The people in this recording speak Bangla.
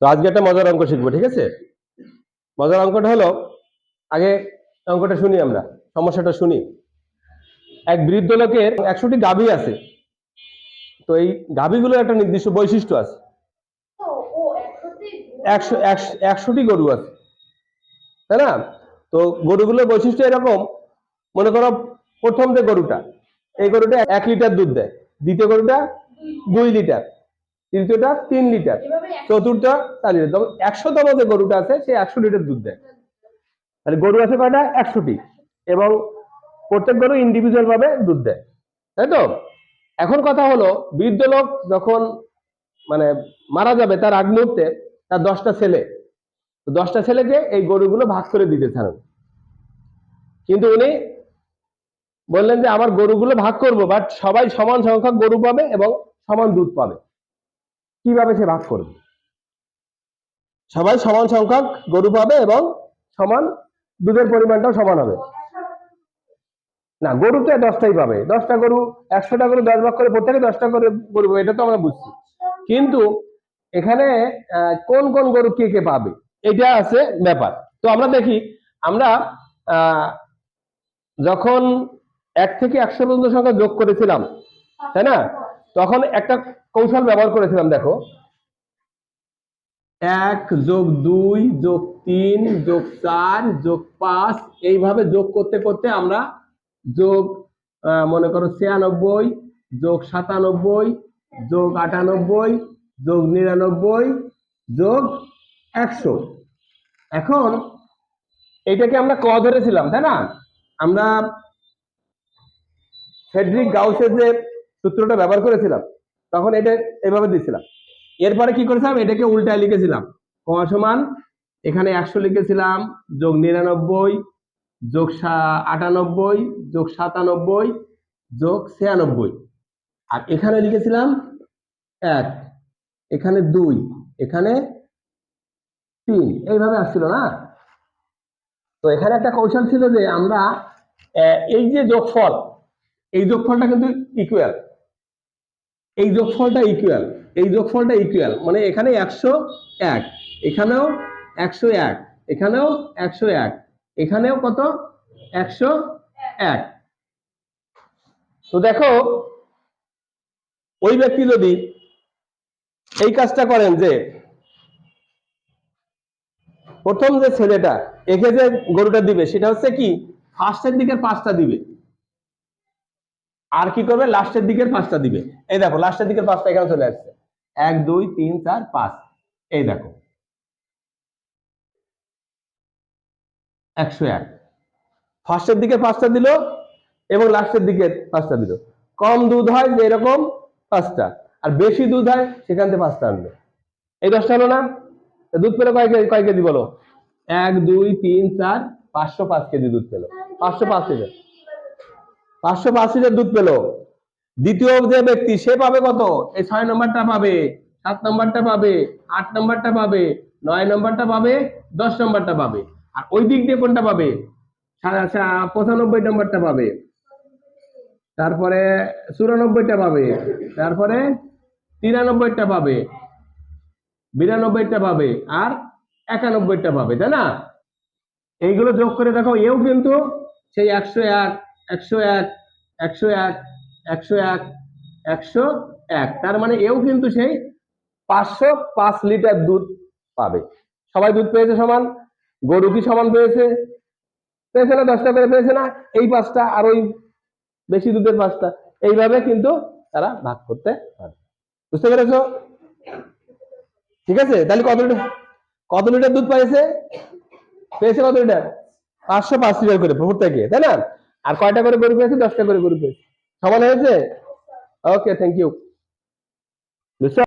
তো আজকে একটা মজার অঙ্ক শিখব, ঠিক আছে? মজার অঙ্কটা হলো, আগে অঙ্কটা শুনি আমরা, সমস্যাটা শুনি। এক বৃদ্ধ লোকের একশোটি গাভী আছে, তো এই গাভীগুলোর একটা নির্দিষ্ট বৈশিষ্ট্য আছে। একশো- একশোটি গরু আছে, তাই না? তো গরুগুলোর বৈশিষ্ট্য এরকম, মনে করো প্রথম যে গরুটা, এই গরুটা এক লিটার দুধ দেয়, দ্বিতীয় গরুটা দুই লিটার। তৃতীয়টা তিন লিটার এভাবে এক- চতুর্থ চার লিটার। তবে একশোতম যে গরুটা আছে সে একশো লিটার দুধ দেয়। তাহলে গরু আছে কয়টা? একশোটি এবং প্রত্যেক গরু ইন্ডিভিজুয়াল ভাবে দুধ দেয়। তাই তো? এখন কথা হলো বৃদ্ধ লোক যখন মানে মারা যাবে তার আগ মুহূর্তে তার দশটা ছেলে। দশটা ছেলেকে এই গরুগুলো ভাগ করে দিতে চান। কিন্তু উনি বললেন যে আমার গরুগুলো ভাগ করব বাট সবাই সমান সংখ্যক গরু পাবে এবং সমান দুধ পাবে। কীভাবে সে ভাগ করবে? সবাই সমান সংখ্যক গরু পাবে এবং সমান দুধের পরিমাণটাও সমান হবে। না, গরু তো দশটাই পাবে। দশটা গরু, একশোটা গরু দশ ভাগ করে প্রত্যেকে দশটা করে গরু পাবে, এটা তো আমরা বুঝছি। কিন্তু এখানে কোন কোন গরু কে কে পাবে, এটা আছে ব্যাপার। তো আমরা দেখি, আমরা যখন এক থেকে একশো পর্যন্ত সংখ্যা যোগ করেছিলাম, তাই না? তখন একটা কৌশল ব্যবহার করেছিলাম, দেখো। এক যোগ দুই যোগ তিন যোগ চার যোগ পাঁচ, এইভাবে যোগ করতে করতে আমরা যোগ মনে করো ছিয়ানব্বই, যোগ সাতানব্বই, যোগ আটানব্বই, যোগ নিরানব্বই, যোগ একশো। এখন এইটাকে আমরা ক ধরেছিলাম, তাই না? আমরা ফেডরিক গাউসের যে সূত্রটা ব্যবহার করেছিলাম তখন এটা এভাবে দিয়েছিলাম এরপরে কি করেছিলাম? এটাকে উল্টায় লিখেছিলাম। ক সমান, এখানে একশো লিখেছিলাম, যোগ নিরানব্বই, যোগ আটানব্বই, যোগ সাতানব্বই, যোগ ছিয়ানব্বই। আর এখানে লিখেছিলাম এক, এখানে দুই, এখানে তিন। এইভাবে আসছিল না? তো এখানে একটা কৌশল ছিল যে আমরা এই যে যোগফল, এই যোগফলটা কিন্তু ইকুয়াল এই যোগফলটা ইকুয়াল এই যোগফলটা ইকুয়াল মানে এখানে একশো এক, এখানেও একশো এক, এখানেও একশো এক, এখানেও কত? একশো এক। তো দেখো, ওই ব্যক্তি যদি এই কাজটা করেন যে, প্রথম যে ছেলেটা, একে যে গরুটা দিবে, সেটা হচ্ছে কি? ফার্স্টের দিকের পাঁচটা দিবে। আর কি করবে? লাস্টের দিকের পাঁচটা দিবে। এই দেখো, লাস্টের দিকের পাঁচটা এখানে চলে আসছে। এক, দুই, তিন, চার, পাঁচ। এই দেখো। একশো এক। ফার্স্টের দিকে পাঁচটা দিল এবং লাস্টের দিকে পাঁচটা দিল। কম দুধ হয় যে এরকম পাঁচটা। আর বেশি দুধ হয় সেখান থেকে পাঁচটা আনবে। এই দশটা হলো না? দুধ পেল কয় কেজি কেজি বলো? এক, দুই, তিন, চার, পাঁচশো পাঁচ কেজি দুধ পেল। পাঁচশো পাঁচ লিটার পাঁচশো পাঁচ লিটার দুধ পেল। দ্বিতীয় যে ব্যক্তি, সে পাবে কত? এই ছয় নম্বরটা পাবে, সাত নম্বরটা পাবে, আট নম্বরটা পাবে, নয় নম্বরটা পাবে, দশ নম্বরটা পাবে। আর ওই দিক দিয়ে কোনটা পাবে? পঁচানব্বই নম্বরটা পাবে। তারপরে চুরানব্বইটা পাবে। তারপরে তিরানব্বইটা পাবে, বিরানব্বইটা পাবে, আর একানব্বইটা পাবে, তাই না? এইগুলো যোগ করে দেখো, এও কিন্তু সেই একশো এক একশো এক একশো এক একশো এক একশো এক। তার মানে এও কিন্তু সেই পাঁচশো পাঁচ লিটার দুধ পাবে। সবাই দুধ পেয়েছে সমান? গরু কি সমান পেয়েছে? পেয়েছে না, দশটা করে পেয়েছে না? এই পাঁচটা আর ওই বেশি দুধের পাঁচটা। এইভাবে কিন্তু তারা ভাগ করতে পারে। বুঝতে পেরেছ? ঠিক আছে? তাহলে কত লিটার কত লিটার দুধ পাইছে? পেয়েছে কত লিটার? পাঁচশো পাঁচ লিটার করে প্রত্যেকে তাই না? আর কয়টা করে গরু পেয়েছে? দশটা করে গরু পেয়েছে। সমান হয়েছে? ওকে থ্যাংক ইউ বুঝছ?